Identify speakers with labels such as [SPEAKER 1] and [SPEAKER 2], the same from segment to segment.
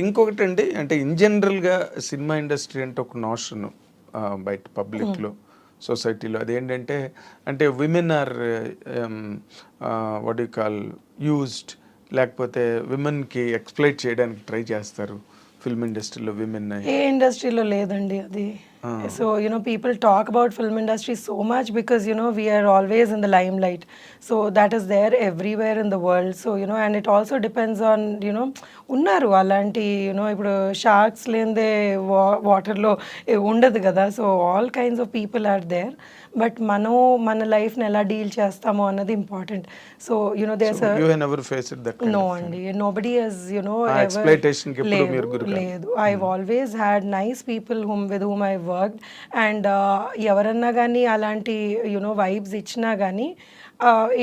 [SPEAKER 1] ఇంకొకటి అండి అంటే ఇన్ జనరల్గా సినిమా ఇండస్ట్రీ అంటే ఒక నోషన్ బయట పబ్లిక్లో సొసైటీలో. అదేంటంటే అంటే women are what you call used లేకపోతే విమెన్కి ఎక్స్ప్లైట్ చేయడానికి ట్రై చేస్తారు. ఫిల్మ్ ఇండస్ట్రీలో విమెన్
[SPEAKER 2] ఏ ఇండస్ట్రీలో లేదండి అది. So you know people talk about film industry so much because you know we are always in the limelight so that is there everywhere in the world so you know and it also depends on you know ఉన్నారు అలాంటి you know ఇప్పుడు sharks లేనిదే వా వాటర్లో ఉండదు కదా. So all kinds of people are there but మనం మన లైఫ్ని ఎలా డీల్ చేస్తామో అన్నది important so you know does no అండి. హెస్ నో
[SPEAKER 1] మీరు గురి కాలేదు.
[SPEAKER 2] లేదు. I always had nice people whom with whom I work and uh, ఎవరన్నా కానీ అలాంటి యునో వైబ్స్ ఇచ్చినా కానీ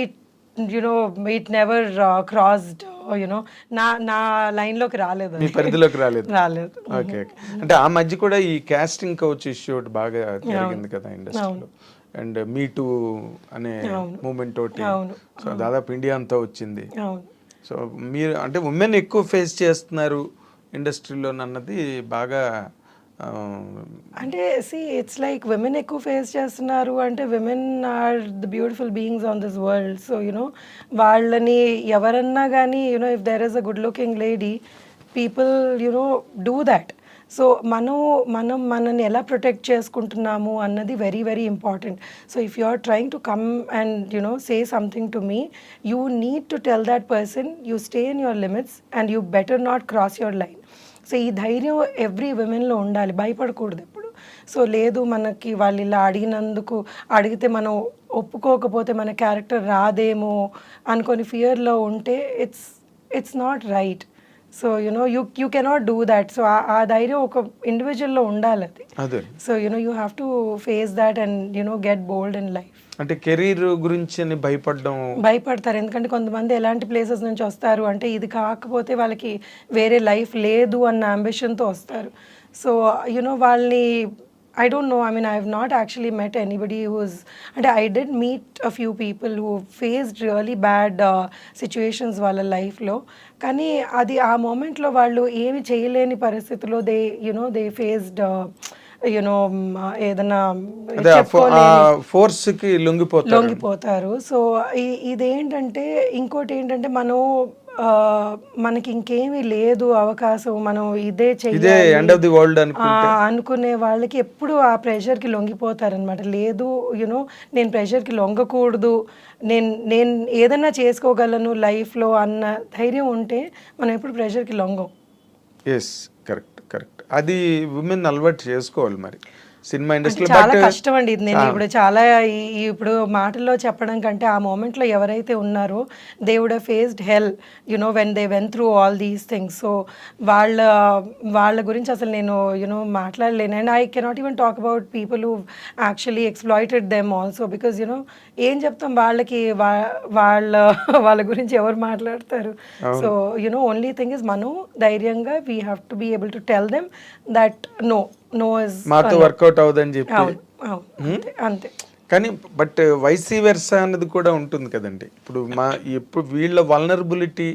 [SPEAKER 2] it you know it never crossed you know నా నా లైన్లోకి రాలేదు
[SPEAKER 1] మీ పరిధిలోకి రాలేదు.
[SPEAKER 2] రాలేదు.
[SPEAKER 1] ఓకే ఓకే అంటే ఆ మధ్య కూడా ఈ కాస్టింగ్ కౌచ్ ఇష్యూ బాగా జరిగింది కదా ఇండస్ట్రీలో అండ్ మీ టూ అనే మూమెంట్
[SPEAKER 2] అవును.
[SPEAKER 1] సో దాదాపు ఇండియా అంతా వచ్చింది. సో మీరు అంటే ఉమెన్ ఎక్కువ ఫేస్ చేస్తున్నారు ఇండస్ట్రీలో అన్నది బాగా Um,
[SPEAKER 2] అంటే సి ఇట్స్ లైక్ విమెన్ ఎక్కువ ఫేస్ చేస్తున్నారు. అంటే women are the beautiful beings on this world so you know వాళ్ళని ఎవరన్నా కానీ you know if there is a good looking lady people you know do that so మనం మనం మనని ఎలా ప్రొటెక్ట్ చేసుకుంటున్నాము అన్నది very very important so if you are trying to come and you know say something to me you need to tell that person you stay in your limits and you better not cross your line so ఈ ధైర్యం every విమెన్లో ఉండాలి. భయపడకూడదు ఎప్పుడు. So లేదు మనకి వాళ్ళు ఇలా అడిగినందుకు అడిగితే మనం ఒప్పుకోకపోతే మన క్యారెక్టర్ రాదేమో అనుకొని ఫియర్లో ఉంటే it's it's not right so you know you you cannot do that so ఆ ధైర్యం ఒక ఇండివిజువల్లో ఉండాలి అది. So you know you have to face that and you know get bold in life
[SPEAKER 1] అంటే కెరీర్ గురించి అని భయపడడం.
[SPEAKER 2] భయపడతారు. ఎందుకంటే కొంతమంది ఎలాంటి ప్లేసెస్ నుంచి వస్తారు అంటే ఇది కాకపోతే వాళ్ళకి వేరే లైఫ్ లేదు అన్న అంబిషన్తో వస్తారు. సో యునో వాళ్ళని I don't know I mean I have not actually met anybody whose అంటే I didn't meet a few people who faced really bad situations వాళ్ళ లైఫ్లో కానీ అది ఆ మూమెంట్లో వాళ్ళు ఏమి చేయలేని పరిస్థితిలో they you know they faced you know ఏదైనా
[SPEAKER 1] ఫోర్స్కి లొంగిపోతారు.
[SPEAKER 2] లొంగిపోతారు. సో ఇదేంటంటే ఇంకోటి ఏంటంటే మనం మనకి ఇంకేమీ లేదు అవకాశం మనం ఇదే
[SPEAKER 1] ది వరల్డ్
[SPEAKER 2] అనుకునే వాళ్ళకి ఎప్పుడు ఆ ప్రెషర్కి లొంగిపోతారనమాట లేదు యునో నేను ప్రెషర్కి లొంగకూడదు. నేను నేను ఏదైనా చేసుకోగలను లైఫ్లో అన్న ధైర్యం ఉంటే మనం ఎప్పుడు ప్రెషర్కి లొంగం.
[SPEAKER 1] ఎస్ అది ఉమెన్ అలవాటు చేసుకోవాలి మరి. సినిమా ఇండస్ట్రీ
[SPEAKER 2] చాలా కష్టం అండి ఇది నేను ఇప్పుడు చాలా ఇప్పుడు మాటల్లో చెప్పడం కంటే ఆ మూమెంట్లో ఎవరైతే ఉన్నారో they would faced hell you know when they went through all these things so వాళ్ళ వాళ్ళ గురించి అసలు నేను యునో మాట్లాడలేను. And I cannot even talk about people who actually exploited them also because you know ఏం చెప్తాం వాళ్ళకి వాళ్ళ వాళ్ళ గురించి ఎవరు మాట్లాడతారు? So you know only thing is మనం ధైర్యంగా we have to be able to tell them that no no
[SPEAKER 1] మాతో వర్కౌట్ అవుదని చెప్పి.
[SPEAKER 2] అవును అంతే
[SPEAKER 1] కానీ బట్ వైసీ వెర్సా అన్నది కూడా ఉంటుంది కదండి. ఇప్పుడు మా ఇప్పుడు వీళ్ళ వలనరబిలిటీ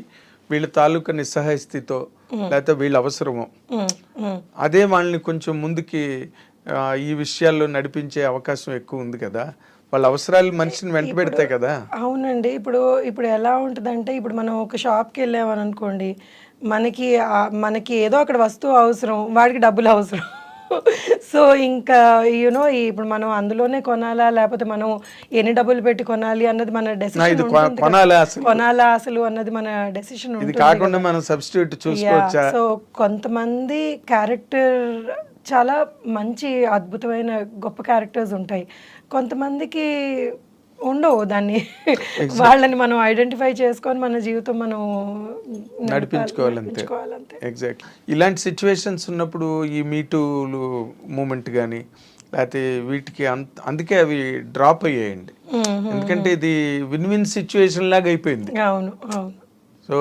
[SPEAKER 1] వీళ్ళ తాలూకా నిస్సహాయ స్థితితో లేకపోతే వీళ్ళ అవసరమో.
[SPEAKER 2] ఉమ్.
[SPEAKER 1] అదే వాళ్ళని కొంచెం ముందుకి ఈ విషయాల్లో నడిపించే అవకాశం ఎక్కువ ఉంది కదా. వాళ్ళ అవసరాలు మనిషిని వెంట పెడతాయి కదా.
[SPEAKER 2] అవునండి. ఇప్పుడు ఇప్పుడు ఎలా ఉంటుందంటే ఇప్పుడు మనం ఒక షాప్కి వెళ్ళామని అనుకోండి మనకి మనకి ఏదో అక్కడ వస్తువు అవసరం వాడికి డబ్బులు అవసరం. సో ఇంకా యూనో ఇప్పుడు మనం అందులోనే కొనాలా? లేకపోతే మనం ఎన్ని డబ్బులు పెట్టి కొనాలి అన్నది మన డెసిషన్
[SPEAKER 1] కొనాలా అసలు?
[SPEAKER 2] కొనాలా అసలు అన్నది మన డెసిషన్
[SPEAKER 1] ఇది కాకుండా మనం సబ్స్టిట్యూట్ చూసుకోవచ్చా?
[SPEAKER 2] సో కొంతమంది క్యారెక్టర్ చాలా మంచి అద్భుతమైన గొప్ప క్యారెక్టర్స్ ఉంటాయి. కొంతమందికి ఉండవు దాన్ని. వాళ్ళని మనం ఐడెంటిఫై చేసుకొని మన జీవితం మనం
[SPEAKER 1] నడిపించుకోవాలంతే ఎగ్జాక్ట్ ఇలాంటి సిచ్యువేషన్స్ ఉన్నప్పుడు ఈ మీటూలు మూమెంట్ కానీ లేకపోతే వీటికి అందుకే అవి డ్రాప్ అయ్యాయండి. ఎందుకంటే ఇది విన్ విన్ సిచ్యువేషన్ లాగా అయిపోయింది.
[SPEAKER 2] అవును అవును.
[SPEAKER 1] సో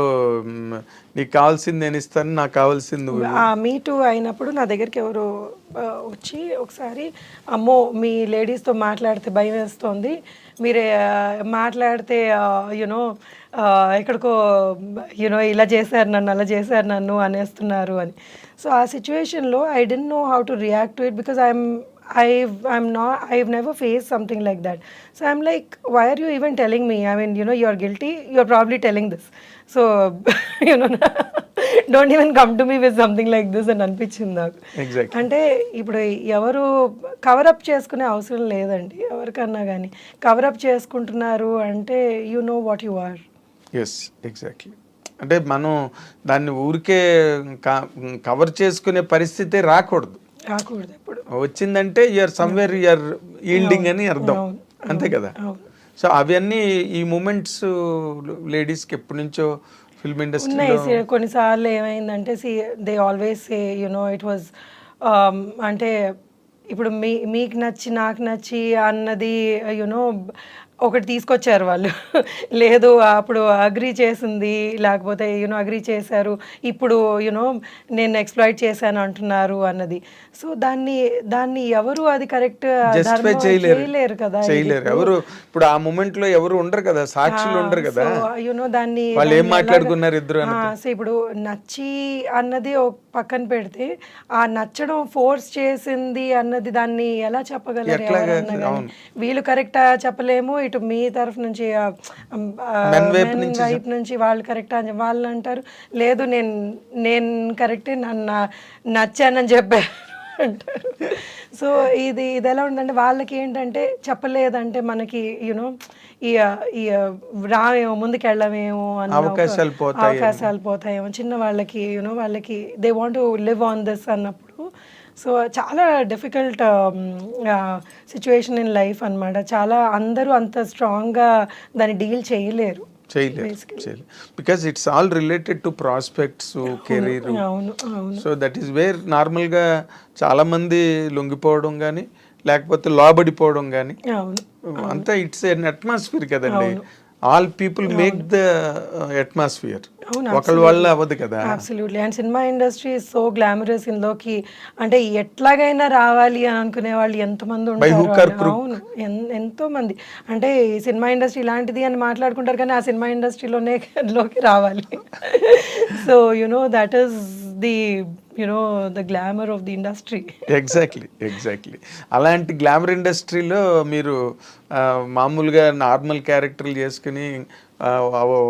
[SPEAKER 1] నీకు కావాల్సింది నేను ఇస్తాను నాకు కావాల్సింది
[SPEAKER 2] మీ టూ అయినప్పుడు నా దగ్గరికి ఎవరు వచ్చి ఒకసారి అమ్మో మీ లేడీస్తో మాట్లాడితే భయం వేస్తోంది. మీరే మాట్లాడితే యునో ఎక్కడికో యునో ఇలా చేశారు నన్ను అలా చేశారు నన్ను అనేస్తున్నారు అని. సో ఆ సిచ్యువేషన్లో I didn't know how to react to it because I'm I've I'm not I've never faced something like that. So I'm like, why are you even telling me? I mean, you know, you're guilty. You're probably telling this. So you know, don't even come to me with something like this అని అనిపించింది నాకు అంటే ఇప్పుడు ఎవరు cover up చేసుకునే అవసరం లేదండి ఎవరికన్నా కానీ కవరప్ చేసుకుంటున్నారు అంటే you know what you are
[SPEAKER 1] as exactly అంటే మనం దాన్ని ఊరికే కవర్ చేసుకునే పరిస్థితి రాకూడదు
[SPEAKER 2] రాకూడదు ఎప్పుడు.
[SPEAKER 1] వచ్చిందంటే యూఆర్ సమ్వేర్ యూఆర్ ఈల్డింగ్ అని అర్థం. అంతే కదా. సో అవన్నీ ఈ మూమెంట్స్ లేడీస్కి ఎప్పటి నుంచో ఫిల్మ్ ఇండస్ట్రీ
[SPEAKER 2] కొన్నిసార్లు ఏమైందంటే see they always say you know it was అంటే ఇప్పుడు మీ మీకు నచ్చి నాకు నచ్చి అన్నది యునో ఒకటి తీసుకొచ్చారు వాళ్ళు. లేదు అప్పుడు అగ్రి చేసింది లేకపోతే యూనో అగ్రి చేశారు ఇప్పుడు యూనో నేను ఎక్స్ప్లాయిట్ చేశాను అంటున్నారు అన్నది. సో దాన్ని దాన్ని ఎవరు అది కరెక్ట్
[SPEAKER 1] చేయలేరు.
[SPEAKER 2] కదా
[SPEAKER 1] చేయలేరు. ఎవరు ఇప్పుడు ఆ మూమెంట్లో ఎవరు ఉండరు కదా సాక్షులు ఉండరు కదా.
[SPEAKER 2] యూనో దాన్ని
[SPEAKER 1] వాళ్ళు ఏం మాట్లాడుకున్నారు ఇద్దరు
[SPEAKER 2] సో ఇప్పుడు నచ్చి అన్నది ఒక పక్కన పెడితే ఆ నచ్చడం ఫోర్స్ చేసింది అన్నది దాన్ని ఎలా చెప్పగలరు. వీళ్ళు కరెక్ట్ చెప్పలేము ఇటు మీ తరఫు నుంచి
[SPEAKER 1] వైపు నుంచి
[SPEAKER 2] వాళ్ళు కరెక్ట్ అని వాళ్ళు అంటారు. లేదు నేను నేను కరెక్టే నన్ను నచ్చానని చెప్పారు అంటారు. సో ఇది ఇది ఎలా ఉందంటే వాళ్ళకి ఏంటంటే చెప్పలేదంటే మనకి యూనో ఈ ఈ రామేమో ముందుకెళ్ళమేమో ఒక
[SPEAKER 1] అవకాశాలు పోతాయేమో.
[SPEAKER 2] అవకాశాలు పోతాయేమో చిన్న వాళ్ళకి యూనో వాళ్ళకి they want live on this అన్నప్పుడు సో చాలా డిఫికల్ట్ సిచ్యువేషన్ ఇన్ లైఫ్ అన్నమాట. చాలా అందరూ అంత స్ట్రాంగ్గా దాన్ని డీల్ చేయలేరు.
[SPEAKER 1] చేయలేరు చేయలేరు. Because it's all related to prospects career
[SPEAKER 2] అవును అవును.
[SPEAKER 1] సో దట్ ఈస్ వేర్ నార్మల్గా చాలా మంది లొంగిపోవడం కానీ లేకపోతే లోబడిపోవడం కానీ
[SPEAKER 2] అవును
[SPEAKER 1] అంతా ఇట్స్ ఎన్ అట్మాస్ఫియర్ కదండి. All people make the atmosphere ఒకళ్ళ వల్ల అవ్వదు కదా.
[SPEAKER 2] Absolutely and cinema industry so glamorous ఇందులోకి. అంటే ఎట్లాగైనా రావాలి అని అనుకునే వాళ్ళు ఎంతమంది ఉంటారు అవును ఎంతో మంది. అంటే ఈ సినిమా ఇండస్ట్రీ ఇలాంటిది అని మాట్లాడుకుంటారు కానీ ఆ సినిమా ఇండస్ట్రీలోనే లోకి రావాలి. So you know that is the you know the glamour of the industry
[SPEAKER 1] exactly exactly అలాంటి గ్లామర్ ఇండస్ట్రీలో మీరు మామూలుగా నార్మల్ క్యారెక్టర్లు చేసుకుని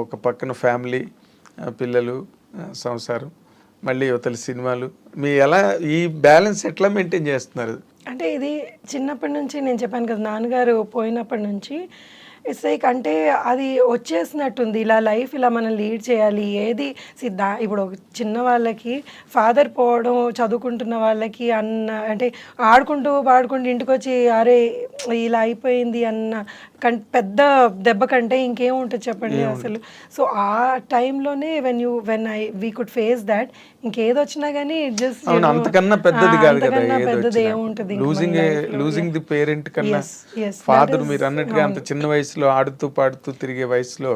[SPEAKER 1] ఒక పక్కన ఫ్యామిలీ పిల్లలు సంసారం మళ్ళీ యువతల సినిమాలు. మీ ఎలా ఈ బ్యాలెన్స్ ఎట్లా మెయింటైన్ చేస్తున్నారు?
[SPEAKER 2] అంటే ఇది చిన్నప్పటి నుంచి నేను చెప్పాను కదా నాన్నగారు పోయినప్పటి నుంచి ఇట్స్ లైక్ అంటే అది వచ్చేసినట్టుంది. ఇలా లైఫ్ ఇలా మనం లీడ్ చేయాలి. ఏది సిద్ధా ఇప్పుడు ఒక చిన్న వాళ్ళకి ఫాదర్ పోవడం చదువుకుంటున్న వాళ్ళకి అన్న అంటే ఆడుకుంటూ పాడుకుంటూ ఇంటికి వచ్చి అరే ఇలా అయిపోయింది అన్న పెద్ద దెబ్బ కంటే ఇంకేం ఉంటుంది చెప్పండి అసలు. సో ఆ టైంలోనే when you when I we could face that ఇంకేది వచ్చినా కానీ జస్ట్
[SPEAKER 1] అంతకన్నా పెద్దది కాదు కదా
[SPEAKER 2] పెద్దది. ఏముంటుంది
[SPEAKER 1] లూజింగ్. లూజింగ్ ది పేరెంట్ కన్నా ఫాదర్ మీరు అన్నట్టుగా అంత చిన్న వయసులో ఆడుతూ పాడుతూ తిరిగే వయసులో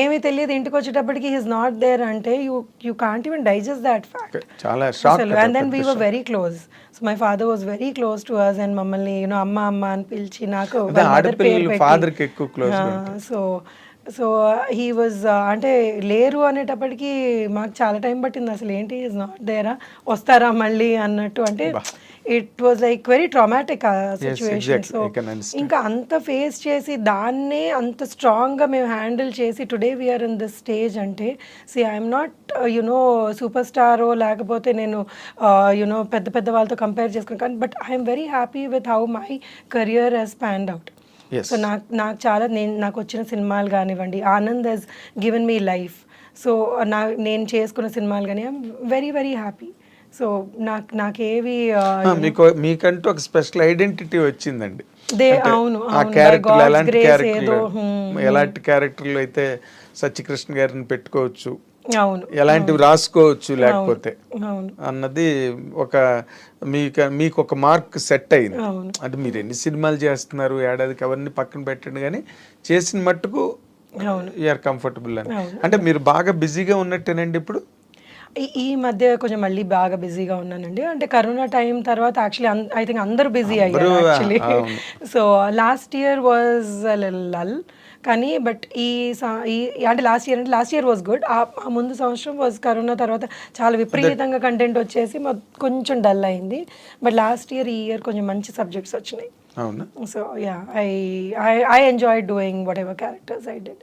[SPEAKER 2] ఏమీ తెలియదు ఇంటికి వచ్చేటప్పటికి హీస్ నాట్ దేర్ అంటే you you can't even digest that fact
[SPEAKER 1] చాలా shock
[SPEAKER 2] and then we were very close so my father was very close to us and మమ్మల్ని యూనో అమ్మ అమ్మ అని పిలిచి నాకు
[SPEAKER 1] అదే ఆడపిల్లలు father కి ఎక్కువ గా
[SPEAKER 2] సో సో హీ వాజ్ అంటే లేరు అనేటప్పటికి మాకు చాలా టైం పట్టింది అసలు ఏంటి ఈజ్ నాట్ దేరా వస్తారా మళ్ళీ అన్నట్టు అంటే it was like very traumatic ఆ సిచ్యువేషన్. సో. ఇంకా అంత ఫేస్ చేసి దాన్నే అంత స్ట్రాంగ్గా మేము హ్యాండిల్ చేసి today we are in this stage అంటే see I'm not you know super స్టారో లేకపోతే నేను యునో పెద్ద పెద్ద వాళ్ళతో కంపేర్ చేసుకుని కానీ but I'm very happy with how my career has panned out. So నాకు నాకు చాలా నేను నాకు వచ్చిన సినిమాలు కానివ్వండి Anand has given me life so నా నేను చేసుకున్న సినిమాలు కానీ I'm very very happy so నాకు నాకేవి uh,
[SPEAKER 1] మీకు మీకంటూ ఒక స్పెషల్ ఐడెంటిటీ వచ్చిందండి.
[SPEAKER 2] అవును
[SPEAKER 1] ఆ
[SPEAKER 2] అవును, by
[SPEAKER 1] క్యారెక్టర్
[SPEAKER 2] God's
[SPEAKER 1] ఎలాంటి క్యారెక్టర్లు ఎలాంటి క్యారెక్టర్లు అయితే సత్యకృష్ణ గారిని పెట్టుకోవచ్చు ఎలాంటివి రాసుకోవచ్చు లేకపోతే
[SPEAKER 2] అవును.
[SPEAKER 1] అన్నది ఒక మీకు మీకు ఒక మార్క్ సెట్ అయింది.
[SPEAKER 2] అవును.
[SPEAKER 1] అంటే మీరు ఎన్ని సినిమాలు చేస్తున్నారు ఏడాదికి అవన్నీ పక్కన పెట్టండి కానీ చేసిన మట్టుకు. యూఆర్ కంఫర్టబుల్ అని. అంటే మీరు బాగా బిజీగా ఉన్నట్టేనండి ఇప్పుడు?
[SPEAKER 2] ఈ- మధ్య కొంచెం మళ్ళీ బాగా బిజీగా ఉన్నానండి. అంటే కరోనా టైం తర్వాత యాక్చువల్లీ ఐ థింక్ అందరూ బిజీ అయ్యారు actually. So last year was lull కానీ బట్ ఈ ఈ అంటే లాస్ట్ ఇయర్ అంటే లాస్ట్ ఇయర్ వాజ్ గుడ్ ఆ ముందు సంవత్సరం వాజ్ కరోనా తర్వాత చాలా విపరీతంగా కంటెంట్ వచ్చేసి కొంచెం డల్ అయింది. బట్ లాస్ట్ ఇయర్ ఈ ఇయర్ కొంచెం మంచి సబ్జెక్ట్స్ వచ్చినాయి.
[SPEAKER 1] అవునా?
[SPEAKER 2] So yeah I I I enjoy doing whatever characters I did